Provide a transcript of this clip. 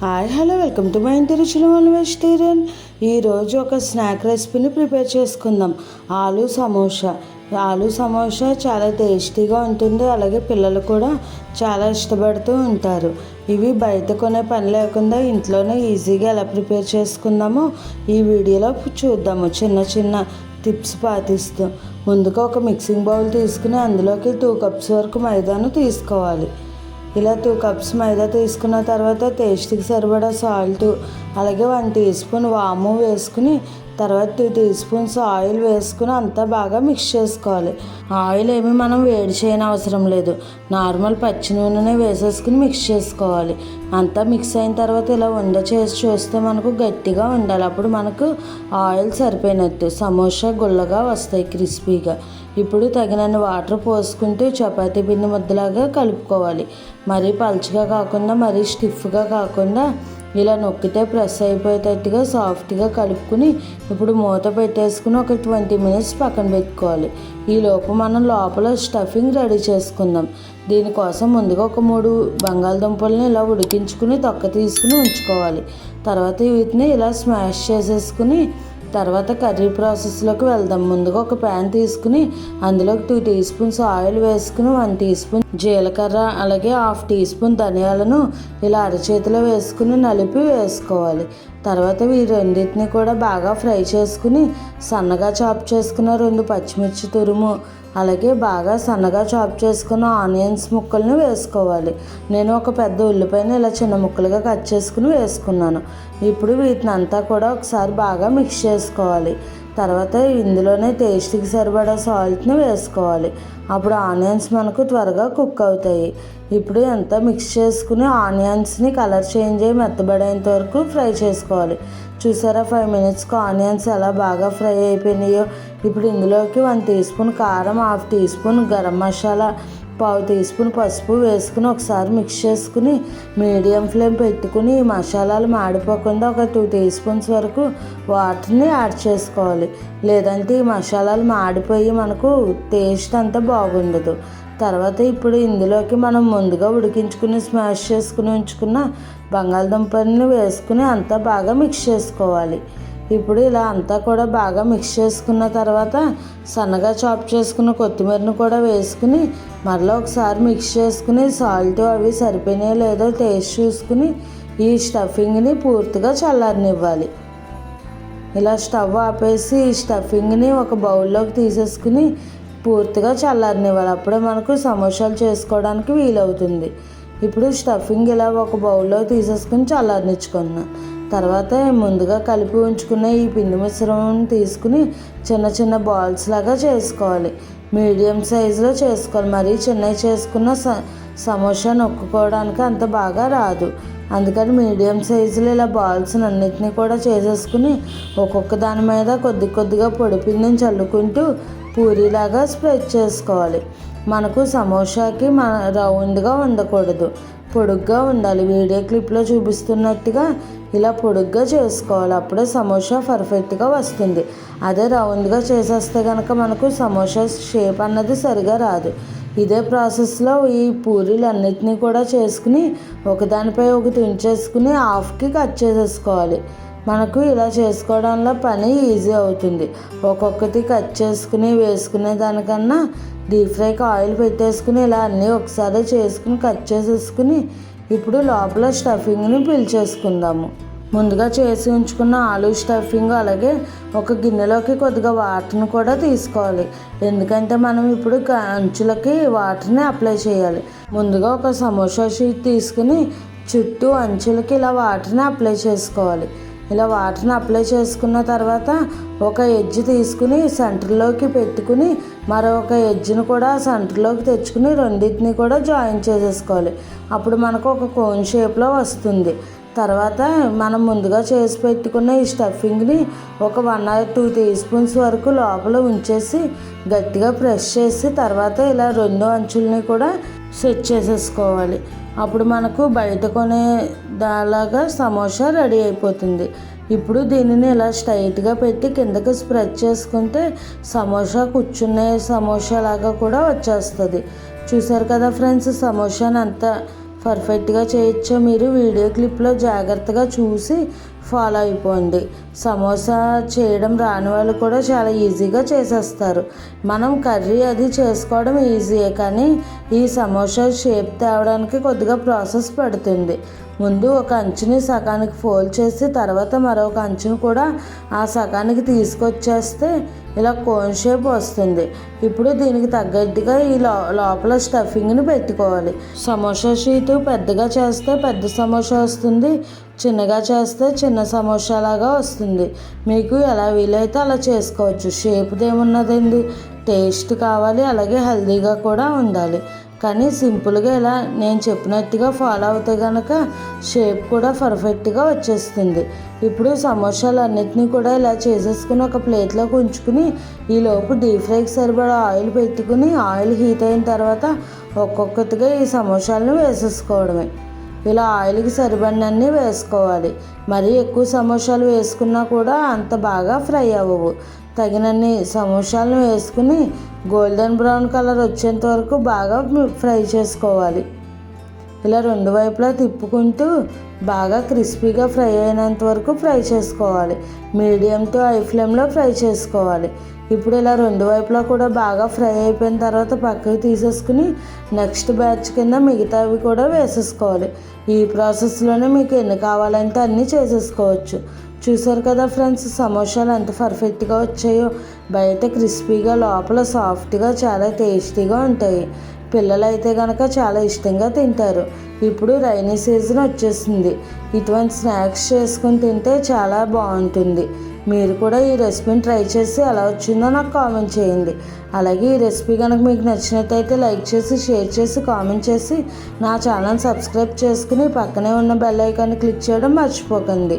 Hi hello welcome to my ఇంటి రుచులు vegetarian. ఈరోజు ఒక స్నాక్ రెసిపీని ప్రిపేర్ చేసుకుందాం. ఆలు సమోసా. ఆలు సమోసా చాలా టేస్టీగా ఉంటుంది అలాగే పిల్లలు కూడా చాలా ఇష్టపడుతూ ఉంటారు. ఇవి బయట కొనే పని లేకుండా ఇంట్లోనే ఈజీగా ఎలా ప్రిపేర్ చేసుకుందామో ఈ వీడియోలో చూద్దాము. చిన్న చిన్న టిప్స్ పాటిస్తూ ముందుగా ఒక మిక్సింగ్ బౌల్ తీసుకుని అందులోకి టూ కప్స్ వరకు మైదాను తీసుకోవాలి. ఇలా టూ కప్స్ మైదా తీసుకున్న తర్వాత టేస్ట్కి సరిపడా సాల్ట్ అలాగే వన్ టీ స్పూన్ వాము వేసుకుని తర్వాత టూ టీ స్పూన్స్ ఆయిల్ వేసుకుని అంతా బాగా మిక్స్ చేసుకోవాలి. ఆయిల్ ఏమి మనం వేడి చేయని అవసరం లేదు. నార్మల్ పచ్చి నూనెనే వేసేసుకుని మిక్స్ చేసుకోవాలి. అంతా మిక్స్ అయిన తర్వాత ఇలా ఉండ చేసి చూస్తే మనకు గట్టిగా ఉండాలి. అప్పుడు మనకు ఆయిల్ సరిపోయినట్టు. సమోసా గుల్లగా వస్తాయి క్రిస్పీగా ఇప్పుడు తగినన్ని వాటర్ పోసుకుంటూ చపాతీ పిండి ముద్దలాగా కలుపుకోవాలి. మరీ పలుచగా కాకుండా మరీ స్టిఫ్గా కాకుండా ఇలా నొక్కితే ప్రెస్ అయిపోయేటట్టుగా సాఫ్ట్గా కలుపుకుని ఇప్పుడు మూత పెట్టేసుకుని ఒక ట్వంటీ మినిట్స్ పక్కన పెట్టుకోవాలి. ఈ లోపు మనం లోపల స్టఫింగ్ రెడీ చేసుకుందాం. దీనికోసం ముందుగా ఒక మూడు బంగాళదుంపల్ని ఇలా ఉడికించుకుని తొక్క తీసుకుని ఉంచుకోవాలి. తర్వాత వీటిని ఇలా స్మాష్ చేసేసుకుని తర్వాత కర్రీ ప్రాసెస్లోకి వెళ్దాం. ముందుగా ఒక ప్యాన్ తీసుకుని అందులోకి టూ టీ స్పూన్స్ ఆయిల్ వేసుకుని వన్ టీ స్పూన్ జీలకర్ర అలాగే హాఫ్ టీ స్పూన్ ధనియాలను ఇలా అరచేతిలో వేసుకుని నలిపి వేసుకోవాలి. తర్వాత ఈ రెండింటిని కూడా బాగా ఫ్రై చేసుకుని సన్నగా చాప్ చేసుకున్న రెండు పచ్చిమిర్చి తురుము అలాగే బాగా సన్నగా చాప్ చేసుకున్న ఆనియన్స్ ముక్కలను వేసుకోవాలి. నేను ఒక పెద్ద ఉల్లిపాయని ఇలా చిన్న ముక్కలుగా కట్ చేసుకుని వేసుకున్నాను. ఇప్పుడు వీటిని అంతా కూడా ఒకసారి బాగా మిక్స్ చేసుకోవాలి. తర్వాత ఇందులోనే టేస్ట్కి సరిపడా సాల్ట్ని వేసుకోవాలి. అప్పుడు ఆనియన్స్ మనకు త్వరగా కుక్ అవుతాయి. ఇప్పుడు అంతా మిక్స్ చేసుకుని ఆనియన్స్ని కలర్ చేంజ్ అయ్యి మెత్తబడేంత వరకు ఫ్రై చేసుకోవాలి. చూసారా ఫైవ్ మినిట్స్కి ఆనియన్స్ ఎలా బాగా ఫ్రై అయిపోయినాయో? ఇప్పుడు ఇందులోకి వన్ టీ స్పూన్ కారం half teaspoon garam masala పావు టీ స్పూన్ పసుపు వేసుకుని ఒకసారి మిక్స్ చేసుకుని మీడియం ఫ్లేమ్ పెట్టుకుని ఈ మసాలాలు మాడిపోకుండా ఒక టూ టీ స్పూన్స్ వరకు వాటర్ని యాడ్ చేసుకోవాలి. లేదంటే ఈ మసాలాలు మాడిపోయి మనకు టేస్ట్ అంతా బాగుండదు. తర్వాత ఇప్పుడు ఇందులోకి మనం ముందుగా ఉడికించుకుని స్మాష్ చేసుకుని ఉంచుకున్న బంగాళదుంపని వేసుకుని అంతా బాగా మిక్స్ చేసుకోవాలి. ఇప్పుడు ఇలా అంతా కూడా బాగా మిక్స్ చేసుకున్న తర్వాత సన్నగా చాప్ చేసుకున్న కొత్తిమీరను కూడా వేసుకుని మరలా ఒకసారి మిక్స్ చేసుకుని సాల్ట్ అవి సరిపోయినాయో లేదో టేస్ట్ చూసుకుని ఈ స్టఫింగ్ని పూర్తిగా చల్లారనివ్వాలి. ఇలా స్టవ్ ఆపేసి ఈ స్టఫింగ్ని ఒక బౌల్లోకి తీసేసుకుని పూర్తిగా చల్లారనివ్వాలి. అప్పుడే మనకు సమోసాలు చేసుకోవడానికి వీలవుతుంది. ఇప్పుడు స్టఫింగ్ ఇలా ఒక బౌల్లో తీసేసుకుని చల్లారనిచ్చుకున్నాను తర్వాత ముందుగా కలిపి ఉంచుకున్న ఈ పిండి మిశ్రమం తీసుకుని చిన్న చిన్న బాల్స్ లాగా చేసుకోవాలి. మీడియం సైజులో చేసుకోవాలి. మరీ చిన్నవి చేసుకున్న స సమోసా నొక్కుకోవడానికి అంత బాగా రాదు. అందుకని మీడియం సైజులో ఇలా బాల్స్ అన్నిటినీ కూడా చేసేసుకుని ఒక్కొక్క దాని మీద కొద్ది కొద్దిగా పొడి పిండిని చల్లుకుంటూ పూరీలాగా స్ప్రెడ్ చేసుకోవాలి. మనకు సమోసాకి మన రౌండ్గా ఉండకూడదు. పొడుగ్గా ఉండాలి. వీడియో క్లిప్లో చూపిస్తున్నట్టుగా ఇలా పొడుగ్గా చేసుకోవాలి. అప్పుడే సమోసా పర్ఫెక్ట్గా వస్తుంది. అదే రౌండ్గా చేసేస్తే కనుక మనకు సమోసా షేప్ అన్నది సరిగా రాదు. ఇదే ప్రాసెస్లో ఈ పూరీలు అన్నిటినీ కూడా చేసుకుని ఒకదానిపై ఒకటి ఉంచేసుకుని హాఫ్కి కట్ చేసేసుకోవాలి. మనకు ఇలా చేసుకోవడంలో పని ఈజీ అవుతుంది. ఒక్కొక్కటి కట్ చేసుకుని వేసుకునే దానికన్నా డీప్ ఫ్రైకి ఆయిల్ పెట్టేసుకుని ఇలా అన్నీ ఒకసారి చేసుకుని కట్ చేసేసుకుని ఇప్పుడు లోపల స్టఫింగ్ని పిలిచేసుకుందాము ముందుగా చేసి ఉంచుకున్న ఆలు స్టఫింగ్ అలాగే ఒక గిన్నెలోకి కొద్దిగా వాటర్ని కూడా తీసుకోవాలి. ఎందుకంటే మనం ఇప్పుడు అంచులకి వాటర్ని అప్లై చేయాలి. ముందుగా ఒక సమోసా షీట్ తీసుకుని చుట్టూ అంచులకి ఇలా వాటర్ని అప్లై చేసుకోవాలి. ఇలా వాటర్ని అప్లై చేసుకున్న తర్వాత ఒక ఎడ్జ్ తీసుకుని సెంటర్లోకి పెట్టుకుని మరొక ఎడ్జ్ని కూడా సెంటర్లోకి తెచ్చుకుని రెండింటిని కూడా జాయిన్ చేసేసుకోవాలి. అప్పుడు మనకు ఒక కోన్ షేప్లో వస్తుంది. తర్వాత మనం ముందుగా చేసి పెట్టుకున్న ఈ స్టఫింగ్ని ఒక one or two teaspoons వరకు లోపల ఉంచేసి గట్టిగా ప్రెస్ చేసి తర్వాత ఇలా రెండు అంచుల్ని కూడా సెట్ చేసేసుకోవాలి. అప్పుడు మనకు బయట కొనే దాలాగా సమోసా రెడీ అయిపోతుంది. ఇప్పుడు దీనిని ఇలా స్ట్రైట్గా పెట్టి కిందకి స్ప్రెడ్ చేసుకుంటే సమోసా కూర్చునే సమోసా లాగా కూడా వచ్చేస్తుంది. చూసారు కదా ఫ్రెండ్స్ సమోసాని అంతా పర్ఫెక్ట్గా చేయొచ్చో మీరు వీడియో క్లిప్లో జాగ్రత్తగా చూసి ఫాలో అయిపోండి. సమోసా చేయడం రాని వాళ్ళు కూడా చాలా ఈజీగా చేసేస్తారు. మనం కర్రీ అది చేసుకోవడం ఈజీయే కానీ ఈ సమోసా షేప్ తేవడానికి కొద్దిగా ప్రాసెస్ పడుతుంది. ముందు ఒక అంచుని సగానికి ఫోల్డ్ చేసి తర్వాత మరొక అంచుని కూడా ఆ సగానికి తీసుకొచ్చేస్తే ఇలా కోన్ షేప్ వస్తుంది. ఇప్పుడు దీనికి తగ్గట్టుగా ఈ లో లోపల స్టఫింగ్ని పెట్టుకోవాలి. సమోసా షీటు పెద్దగా చేస్తే పెద్ద సమోసా వస్తుంది చిన్నగా చేస్తే చిన్న సమోసా లాగా వస్తుంది. మీకు ఎలా వీలైతే అలా చేసుకోవచ్చు. షేప్ది ఏమున్నదండి? టేస్ట్ కావాలి అలాగే హెల్దీగా కూడా ఉండాలి. కానీ సింపుల్గా ఇలా నేను చెప్పినట్టుగా ఫాలో అవుతే కనుక షేప్ కూడా పర్ఫెక్ట్గా వచ్చేస్తుంది. ఇప్పుడు సమోసాలు అన్నిటినీ కూడా ఇలా చేసేసుకుని ఒక ప్లేట్లోకి ఉంచుకుని ఈలోపు డీప్ ఫ్రైకి సరిపడా ఆయిల్ పెట్టుకుని ఆయిల్ హీట్ అయిన తర్వాత ఒక్కొక్కటిగా ఈ సమోసాలను వేసేసుకోవడమే. ఇలా ఆయిల్కి సరిపడినన్ని వేసుకోవాలి. మరీ ఎక్కువ సమోసాలు వేసుకున్నా కూడా అంత బాగా ఫ్రై అవ్వవు. తగినన్ని సమోసాలను వేసుకుని గోల్డెన్ బ్రౌన్ కలర్ వచ్చేంత వరకు బాగా ఫ్రై చేసుకోవాలి. ఇలా రెండు వైపులా తిప్పుకుంటూ బాగా క్రిస్పీగా ఫ్రై అయినంత వరకు ఫ్రై చేసుకోవాలి. మీడియం టు హై ఫ్లేమ్లో ఫ్రై చేసుకోవాలి. ఇప్పుడు ఇలా రెండు వైపులా కూడా బాగా ఫ్రై అయిపోయిన తర్వాత పక్కకి తీసేసుకుని నెక్స్ట్ బ్యాచ్ కింద మిగతావి కూడా వేసేసుకోవాలి. ఈ ప్రాసెస్లోనే మీకు ఎన్ని కావాలంటే అన్నీ చేసేసుకోవచ్చు. చూసారు కదా ఫ్రెండ్స్ సమోసాలు ఎంత పర్ఫెక్ట్గా వచ్చాయో. బయట క్రిస్పీగా లోపల సాఫ్ట్గా చాలా టేస్టీగా ఉంటాయి. పిల్లలు అయితే కనుక చాలా ఇష్టంగా తింటారు. ఇప్పుడు రైనీ సీజన్ వచ్చేసింది. ఇటువంటి స్నాక్స్ చేసుకుని తింటే చాలా బాగుంటుంది. మీరు కూడా ఈ రెసిపీని ట్రై చేసి ఎలా వచ్చిందో నాకు కామెంట్ చేయండి. అలాగే ఈ రెసిపీ కనుక మీకు నచ్చినట్టయితే లైక్ చేసి షేర్ చేసి కామెంట్ చేసి నా ఛానల్ సబ్స్క్రైబ్ చేసుకుని పక్కనే ఉన్న బెల్ ఐకాన్ని క్లిక్ చేయడం మర్చిపోకండి.